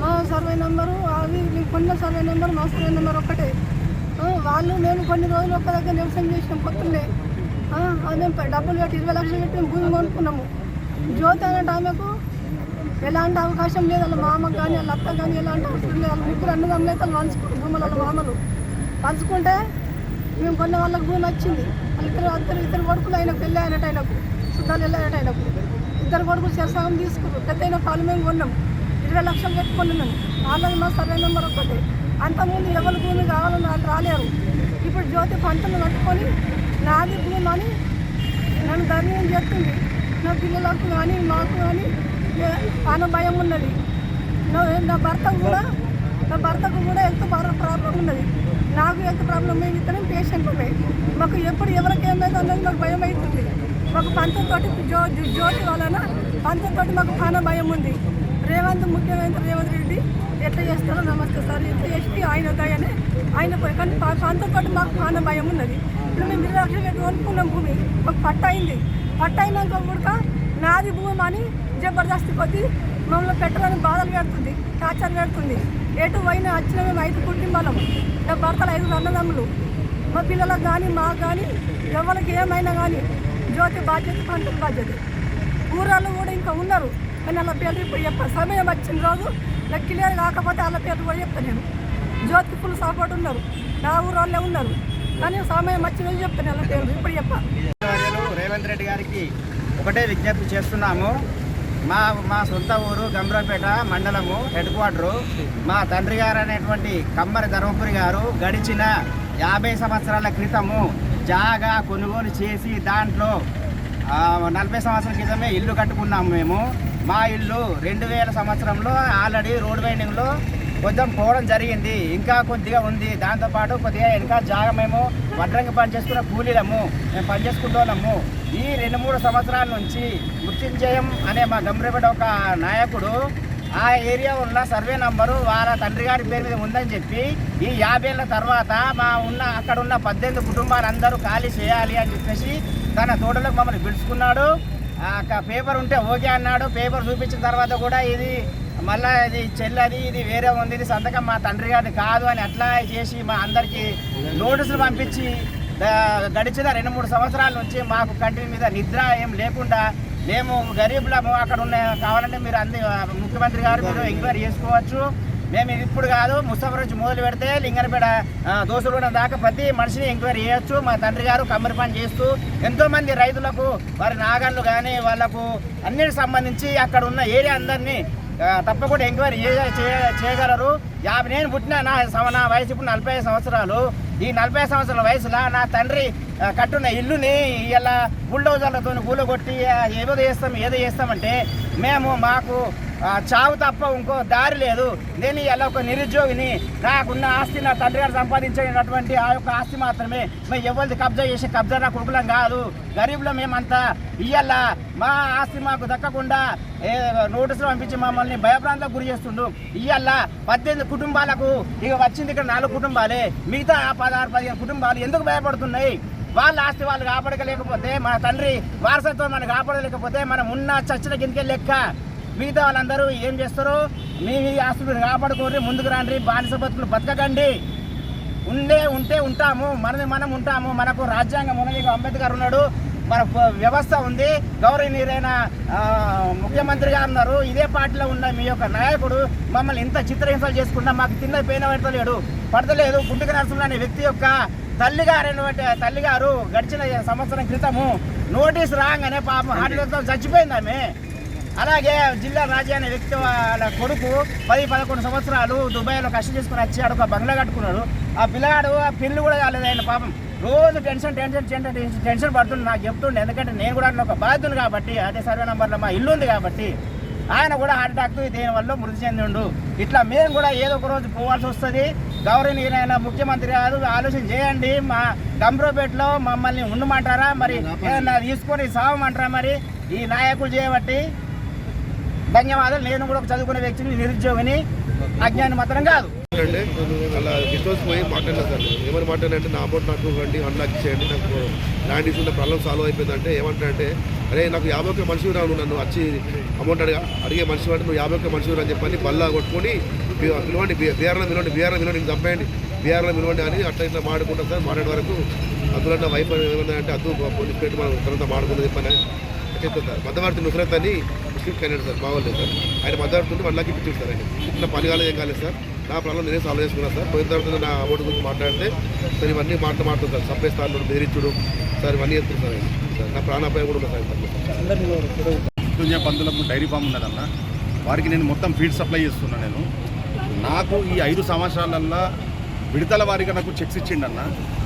మా survey number అది మీకు కొన్న సర్వే నెంబర్ మా సర్వే నెంబర్ ఒక్కటే. వాళ్ళు మేము కొన్ని రోజులు ఒక్క దగ్గర నివసం చేసినాం కొత్తలే అదే డబ్బులు పెట్టి ఇరవై లక్షలు పెట్టి మేము భూమి కొనుక్కున్నాము. జ్యోతి అనే ఆమెకు ఎలాంటి అవకాశం లేదు వాళ్ళ మామ కానీ వాళ్ళ అత్త కానీ ఎలాంటి అవసరం లేదు వాళ్ళ ముగ్గురు అన్నదమ్ములు అయితే పంచుకుంటారు భూములు వాళ్ళ మామలు. పంచుకుంటే మేము కొన్న వాళ్ళకి భూమి వచ్చింది. వాళ్ళు ఇద్దరు ఇద్దరు ఇద్దరు కొడుకులు అయిన పెళ్ళి అయినట్టు ఆయనకు సుద్దాలు వెళ్ళి అయినట్టు ఆయనకు ఇద్దరు కొడుకులు శరసాగం తీసుకున్నారు. పెద్ద అయిన పాలు మేము కొన్నాము ఇరవై లక్షలు పెట్టుకుంటున్నాను వాళ్ళది మా సర్వే నెంబర్ ఒకటి అంతకుముందు ఎవరి భూమి కావాలని వాళ్ళు రాలేరు. ఇప్పుడు జ్యోతి పంటలు కట్టుకొని నాది భూమి అని నన్ను ధర్మం చేస్తుంది. నా పిల్లలకు కానీ మాకు కానీ పాన భయం ఉన్నది. నా నా భర్తకు కూడా నా భర్తకు కూడా హెల్త్ ప్రాబ్లం ఉన్నది. నాకు హెల్త్ ప్రాబ్లం మేము ఇద్దరం పేషెంట్ మాకు ఎప్పుడు ఎవరికి ఏమైంది అన్నది మాకు భయం అవుతుంది. మాకు పంచతోటి జ్యో జ్యోతి వలన పంచతోటి మాకు పాన భయం ఉంది. రేవంత్ ముఖ్యమంత్రి రేవంత్ రెడ్డి ఎట్లా చేస్తారో నమస్తే సార్. ఎట్లా చేసి ఆయన దయనే ఆయన పోయి కానీ పాటు మాకు ప్రాణ భయం ఉన్నది. ఇప్పుడు మేము ఇరవై లక్షలు పెట్టి కొనుక్కున్నాం భూమి మాకు పట్ట అయింది పట్ట అయినాక కూడా నాది భూమి అని జబర్దస్త్ కొద్ది మమ్మల్ని పెట్టాలని బాధలు పెడుతుంది టార్చర్ పెడుతుంది. ఎటు పోయినా వచ్చిన మేము ఐదు కుటుంబాలం నా భర్తలు ఐదు అన్నదమ్ములు. మా పిల్లలకు కానీ మాకు కానీ ఎవరికి ఏమైనా కానీ జ్యోతి బాధ్యత పంట బాధ్యత. ఊరాళ్ళు కూడా ఇంకా ఉన్నారు కానీ వాళ్ళ పేర్లు ఇప్పుడు చెప్ప సమయం వచ్చిన రోజు నాకు క్లియర్ కాకపోతే వాళ్ళ పేర్లు కూడా చెప్తాను నేను. జ్యోతికి ఫుల్ సపోర్ట్ ఉన్నారు. నా ఊరు ఉన్నారు. కానీ సమయం వచ్చిన రోజు చెప్తాను వాళ్ళ పేర్లు ఇప్పుడు చెప్పాలి రేవంత్ రెడ్డి గారికి ఒకటే విజ్ఞప్తి చేస్తున్నాము. మా మా సొంత ఊరు గంభీరపేట మండలము హెడ్ క్వార్టరు. మా తండ్రి గారు అనేటువంటి కమ్మరి ధర్మపురి గారు గడిచిన యాభై సంవత్సరాల క్రితము జాగా కొనుగోలు చేసి దాంట్లో నలభై సంవత్సరాల క్రితమే ఇల్లు కట్టుకున్నాము మేము. మా ఇల్లు రెండు వేల సంవత్సరంలో ఆల్రెడీ రోడ్ వైండింగ్లో కొంచెం పోవడం జరిగింది. ఇంకా కొద్దిగా ఉంది. దాంతోపాటు కొద్దిగా ఇంకా జాగా మేము వడ్రంగి పని చేసుకున్న కూలీలము మేము పని చేసుకుంటున్నాము ఈ రెండు మూడు సంవత్సరాల నుంచి మృత్యుంజయం అనే మా గంభీరపేట ఒక నాయకుడు ఆ ఏరియా ఉన్న సర్వే నంబరు వాళ్ళ తండ్రి గారి పేరు మీద ఉందని చెప్పి ఈ యాభై ఏళ్ళ తర్వాత మా ఉన్న అక్కడ ఉన్న పద్దెనిమిది కుటుంబాలందరూ ఖాళీ చేయాలి అని చెప్పేసి తన తోటలకు మమ్మల్ని పిలుచుకున్నాడు. పేపర్ ఉంటే ఓకే అన్నాడు. పేపర్ చూపించిన తర్వాత కూడా ఇది మళ్ళా ఇది చెల్లది ఇది వేరే ఉంది. ఇది సంతకం మా తండ్రి గారిది కాదు అని అట్లా చేసి మా అందరికీ నోటీసులు పంపించి గడిచిన రెండు మూడు సంవత్సరాల నుంచి మాకు కంటి మీద నిద్ర ఏం లేకుండా మేము గరీబులము అక్కడ ఉన్న కావాలంటే మీరు అంది ముఖ్యమంత్రి గారు మీరు ఎంక్వైరీ చేసుకోవచ్చు. మేము ఇది ఇప్పుడు కాదు ముస్తాఫర్ నుంచి మొదలు పెడితే లింగనపేట ఆ, దాకా ప్రతి మనిషిని ఎంక్వైరీ చేయొచ్చు. మా తండ్రి గారు కమ్మరి పని చేస్తూ ఎంతోమంది రైతులకు వారి నాగళ్ళు కానీ వాళ్ళకు అన్నిటికి సంబంధించి అక్కడ ఉన్న ఏరియా అందరినీ తప్పకుండా ఎంక్వైరీ చేయ- చేయ- చేయగలరు. యాభై నేను పుట్టిన నా సమ- నా వయసు ఇప్పుడు నలభై సంవత్సరాలు. ఈ నలభై సంవత్సరాల వయసులో నా తండ్రి కట్టున్న ఇల్లుని ఇలా బుల్డోజర్లతో కూలగొట్టి ఏదో చేస్తాం ఏదో చేస్తామంటే మేము మాకు చావు తప్ప ఇంకో దారి లేదు. నేను ఇలా ఒక నిరుద్యోగిని నాకున్న ఆస్తి నా తండ్రి గారు సంపాదించినటువంటి ఆ యొక్క ఆస్తి మాత్రమే మేము ఎవరిది కబ్జా చేసే కబ్జా నా కుకులం కాదు. గరీబులో మేమంతా ఇయ్యాల. మా ఆస్తి మాకు దక్కకుండా నోటీసులు పంపించి మమ్మల్ని భయభ్రాంతకు గురి చేస్తుండు. ఇయ్యాల పద్దెనిమిది కుటుంబాలకు ఇక వచ్చింది ఇక్కడ నాలుగు కుటుంబాలే. మిగతా ఆ పదహారు పదిహేను కుటుంబాలు ఎందుకు భయపడుతున్నాయి? వాళ్ళ ఆస్తి వాళ్ళు కాపాడలేకపోతే మన తండ్రి వారసత్వం మనం కాపాడలేకపోతే మనం ఉన్న చచ్చిన కిందకే లెక్క. మిగతా వాళ్ళందరూ ఏం చేస్తారు మీ ఆస్తులు కాపాడుకోండి ముందుకు రండి బానిస బతుకులు బతకకండి. ఉండే ఉంటే ఉంటాము మనది మనం ఉంటాము మనకు రాజ్యాంగం ఉన్నది. ఇక అంబేద్కర్ ఉన్నాడు మన వ్యవస్థ ఉంది గౌరవనీయులైన ముఖ్యమంత్రి గారు ఉన్నారు. ఇదే పార్టీలో ఉన్న మీ యొక్క నాయకుడు మమ్మల్ని ఇంత చిత్రహింసలు చేసుకుంటా మాకు తిన్న పైన పడతలేడు. పడతలేదు. గుంటుక నరసింహ అనే వ్యక్తి యొక్క తల్లిగారైనటువంటి తల్లిగారు తల్లి గారు గడిచిన సంవత్సరం క్రితము నోటీస్ రాగానే పాపం హార్ట్తో చచ్చిపోయింది ఆమె. అలాగే జిల్లా రాజా అనే వ్యక్తి వాళ్ళ కొడుకు పది పదకొండు సంవత్సరాలు దుబాయ్లో కష్టం చేసుకుని వచ్చాడు ఒక బంగ్లా కట్టుకున్నాడు. ఆ పిల్లగాడు ఆ పెళ్ళి కూడా కాలేదు ఆయన పాపం. రోజు టెన్షన్ టెన్షన్ టెన్షన్ టెన్షన్ పడుతుంది నాకు చెప్తుండే ఎందుకంటే నేను కూడా ఒక బాధ్యుని కాబట్టి అదే సర్వే నెంబర్లో మా ఇల్లు ఉంది కాబట్టి ఆయన కూడా హార్ట్ అటాక్ దీని వల్ల మృతి చెందిండు. ఇట్లా మేము కూడా ఏదో ఒక రోజు పోవాల్సి వస్తుంది. గౌరవనీయులైన ముఖ్యమంత్రి గారు ఆలోచన చేయండి. మా గంభీరపేటలో మమ్మల్ని ఉండమంటారా? మరి ఏదన్నా తీసుకొని సావమంటారా మరి? ఈ నాయకులు చేయబట్టి ధన్యవాదాలు. నేను కూడా ఒక చదువుకునే వ్యక్తిని నిరుద్యోగిని అజ్ఞాని మాత్రం కాదు. అంటే అలా డిస్టోస్ పోయి మాట్లాడినా సార్. నేను. ఏమని మాట్లాడినంటే నా అమౌంట్ నాకు ఇవ్వండి వన్ చేయండి నాకు ల్యాండ్ ఇచ్చిన ప్రాబ్లం సాల్వ్ అయిపోయిందంటే ఏమంటారంటే అరే నాకు యాభై ఒక్క మనిషి రాను నన్ను వచ్చి అమౌంట్ అడిగా అడిగే మనిషి అంటే నువ్వు యాభై ఒక్క మనిషి అని చెప్పని బల్లా కొట్టుకొని పి- పిలవండి బీఆర్లో పిలవండి బీఆర్లో పిలవండి ఇంక చంపేయండి బీఆర్లో పిలవండి అని అట్లా ఇట్లా మాడుకుంటాం సార్. మాట్లాడే వరకు అందులో నా వైఫ్ ఏమన్నా అంటే అద్దు పోలీస్ పెట్టి మనం తర్వాత మాడుకుందని చెప్పని. చెప్తాను సార్. మధ్యవర్తి నుసరత్ అని ముస్లిం క్యాండిడేట్ సార్. బాగోలేదు సార్. ఆయన మధ్యవర్తి వన్ లాక్ ఇప్పించారు సార్ ఆయన. ఇట్లా పని కాలేదు ఏం కాలేదు సార్. నా ప్రాబ్లం నేనే సాల్వ్ చేసుకున్నాను సార్. పోయిన తర్వాత నా అమౌంట్ గురించి మాట్లాడితే సార్ ఇవన్నీ మాట మాట్లాడుతుంది సార్. సబ్బే స్థానంలో బెదిరించుడు. సార్ ఇవన్నీ చేస్తుంది సార్. సార్ నా ప్రాణాపాయం కూడా ఉంది సార్ పందులకు డైరీ ఫామ్ ఉన్నదన్న. వారికి నేను మొత్తం ఫీడ్ సప్లై చేస్తున్నా నేను. నాకు ఈ ఐదు సంవత్సరాలల్లో విడతల వారిగా నాకు చెక్స్ ఇచ్చిండన్న.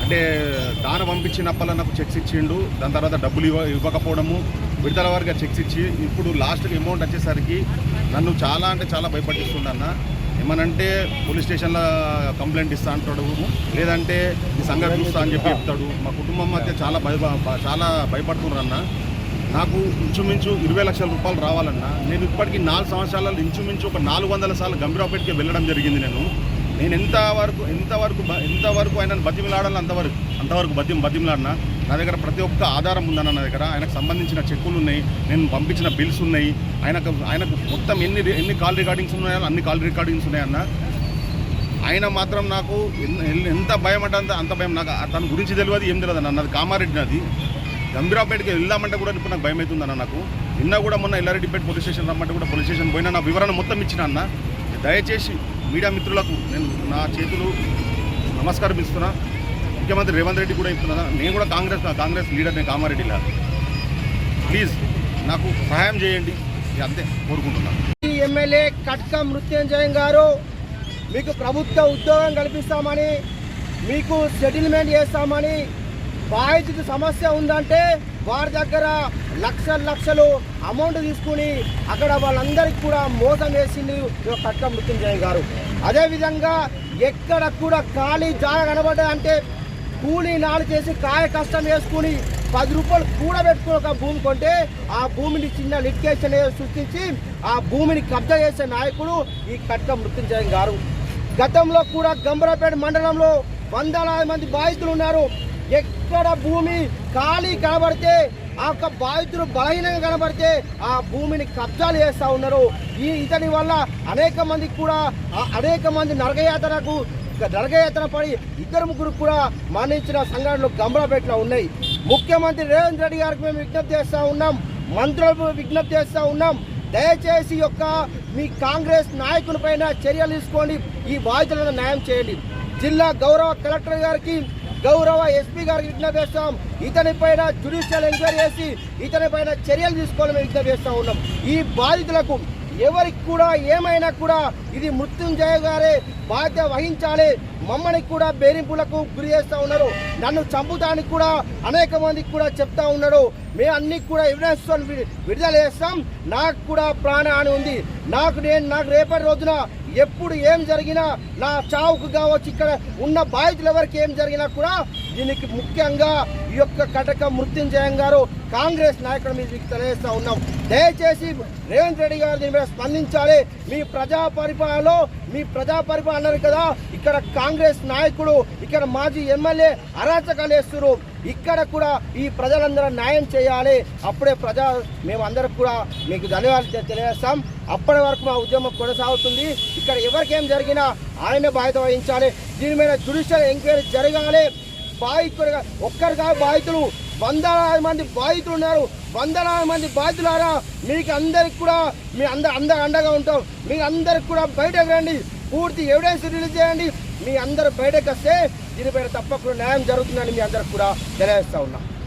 అంటే దాన పంపించినప్పల నాకు చెక్స్ ఇచ్చిండు. దాని తర్వాత డబ్బులు ఇవ్వ ఇవ్వకపోవడము విడతల వారిగా చెక్స్ ఇచ్చి ఇప్పుడు లాస్ట్కి అమౌంట్ వచ్చేసరికి నన్ను చాలా అంటే చాలా భయపడిస్తుండన్న. ఏమనంటే పోలీస్ స్టేషన్లో కంప్లైంట్ ఇస్తా అంటాడు. లేదంటే ఈ సంగతి చూస్తా అని చెప్పి చెప్తాడు. మా కుటుంబం మధ్య చాలా భయ చాలా భయపడుతున్నారన్న నాకు ఇంచుమించు ఇరవై లక్షల రూపాయలు రావాలన్నా. నేను ఇప్పటికీ నాలుగు సంవత్సరాలలో ఇంచుమించు ఒక నాలుగు వందల సార్లు గంభీరాపేటకి వెళ్ళడం జరిగింది నేను. నేను ఎంతవరకు ఎంతవరకు ఎంతవరకు ఆయన బతిమిలాడాలి అంతవరకు అంతవరకు బతిం బతిమిలాడినా నా దగ్గర ప్రతి ఒక్క ఆధారం ఉందన్న నా దగ్గర. ఆయనకు సంబంధించిన చెక్కులు ఉన్నాయి నేను పంపించిన బిల్స్ ఉన్నాయి. ఆయనకు ఆయనకు మొత్తం ఎన్ని ఎన్ని కాల్ రికార్డింగ్స్ ఉన్నాయో అన్ని కాల్ రికార్డింగ్స్ ఉన్నాయన్న. ఆయన మాత్రం నాకు ఎంత భయం అంటే అంత అంత భయం. నాకు తన గురించి తెలియదు ఏం తెలియదు అన్న. నాది కామారెడ్డి నాది. గంభీరాపేటకి వెళ్దామంటే కూడా ఇప్పుడు నాకు భయం అవుతుందన్న నాకు. నిన్న కూడా మొన్న ఎల్లారెడ్డిపేట పోలీస్ స్టేషన్ రమ్మంటే కూడా పోలీస్ స్టేషన్ పోయినా నా వివరణ మొత్తం ఇచ్చిన అన్న. దయచేసి మీడియా మిత్రులకు నేను నా చేతులు నమస్కారం ఇస్తున్నా. ముఖ్యమంత్రి రేవంత్ రెడ్డి కూడా ఇస్తున్నా. నేను కూడా కాంగ్రెస్ కాంగ్రెస్ లీడర్ని కామారెడ్డిలా ప్లీజ్ నాకు సహాయం చేయండి. అంతే కోరుకుంటున్నాను ఈ ఎమ్మెల్యే కట్క మృత్యుంజయం గారు మీకు ప్రభుత్వ ఉద్యోగం కల్పిస్తామని మీకు సెటిల్మెంట్ చేస్తామని బాధితుడి సమస్య ఉందంటే వారి దగ్గర లక్షల లక్షలు అమౌంట్ తీసుకుని అక్కడ వాళ్ళందరికీ కూడా మోసం వేసింది కట్ట మృత్యుంజయ గారు. అదేవిధంగా ఎక్కడ కూడా ఖాళీ జాగ కనబడ్డాయంటే కూలీ నాడు చేసి కాయ కష్టం వేసుకుని పది రూపాయలు కూడబెట్టుకుని ఒక భూమి కొంటే ఆ భూమిని చిన్న లిటికేషన్ సృష్టించి ఆ భూమిని కబ్జా చేసే నాయకుడు ఈ కట్ట మృత్యుంజయ గారు. గతంలో కూడా గంబరాపేట మండలంలో వందలాది మంది బాధితులు ఉన్నారు. ఎక్కడ భూమి ఖాళీ కనబడితే ఆ యొక్క బాధితులు బలహీనంగా కనబడితే ఆ భూమిని కబ్జాలు చేస్తూ ఉన్నారు. ఈ ఇతని వల్ల అనేక మందికి కూడా అనేక మంది నరకయాతనకు నరకయాతన పడి ఇద్దరు ముగ్గురు కూడా మరణించిన సంఘటనలు గంభరపేటలో ఉన్నాయి. ముఖ్యమంత్రి రేవంత్ రెడ్డి గారికి మేము విజ్ఞప్తి చేస్తూ ఉన్నాం. మంత్రులకు విజ్ఞప్తి చేస్తూ ఉన్నాం. దయచేసి యొక్క మీ కాంగ్రెస్ నాయకుని పైన చర్యలు తీసుకోండి. ఈ బాధితులను న్యాయం చేయండి. జిల్లా గౌరవ కలెక్టర్ గారికి గౌరవ ఎస్పీ గారికి విజ్ఞప్తి చేస్తాం ఇతని పైన జ్యుడిషియల్ ఎంక్వైరీ చేసి ఇతని పైన చర్యలు తీసుకోవాలని మేము విజ్ఞప్తి చేస్తూ ఉన్నాం. ఈ బాధితులకు ఎవరికి కూడా ఏమైనా కూడా ఇది మృత్యుంజయ గారే బాధ్యత వహించాలి. మమ్మల్ని కూడా బెదిరింపులకు గురి చేస్తూ ఉన్నారు. నన్ను చంపుతానికి కూడా అనేక మందికి కూడా చెప్తా ఉన్నాడు మేము అన్ని కూడా ఎవిడెన్స్ విడుదల చేస్తాం. నాకు కూడా ప్రాణ హాని ఉంది. నాకు నేను నాకు రేపటి రోజున ఎప్పుడు ఏం జరిగినా నా చావుకు కావచ్చు ఇక్కడ ఉన్న బాధితులు ఎవరికి ఏం జరిగినా కూడా దీనికి ముఖ్యంగా ఈ యొక్క కటక మృత్యుంజయం గారు కాంగ్రెస్ నాయకుడు మీద మీకు తెలియజేస్తా ఉన్నాం. దయచేసి రేవంత్ రెడ్డి గారు దీని మీద స్పందించాలి. మీ ప్రజా పరిపాలనలో మీ ప్రజా పరిపాలన అన్నారు కదా ఇక్కడ కాంగ్రెస్ నాయకుడు ఇక్కడ మాజీ ఎమ్మెల్యే అరాచకాలు వేస్తున్నారు ఇక్కడ కూడా ఈ ప్రజలందరూ న్యాయం చేయాలి. అప్పుడే ప్రజా మేమందరం కూడా మీకు ధన్యవాదాలు తెలియజేస్తాం. అప్పటి వరకు మా ఉద్యమం కొనసాగుతుంది. ఇక్కడ ఎవరికేం జరిగినా ఆయన బాధ్యత వహించాలి. దీని మీద జుడిషియల్ ఎంక్వైరీ జరగాలి. బాధితులుగా కాదు బాధితులు వందలాది మంది బాధితులు ఉన్నారు. వందలాది మంది బాధితులారా మీకు అందరికి కూడా మీ అందరు అందరు అండగా ఉంటాం. మీ అందరికి కూడా బయటకు రండి. పూర్తి ఎవిడెన్స్ రిలీజ్ చేయండి. మీ అందరు బయటకు వస్తే దీనిపైన తప్పకుండా న్యాయం జరుగుతుందని మీ అందరికి కూడా తెలియజేస్తా ఉన్నాం.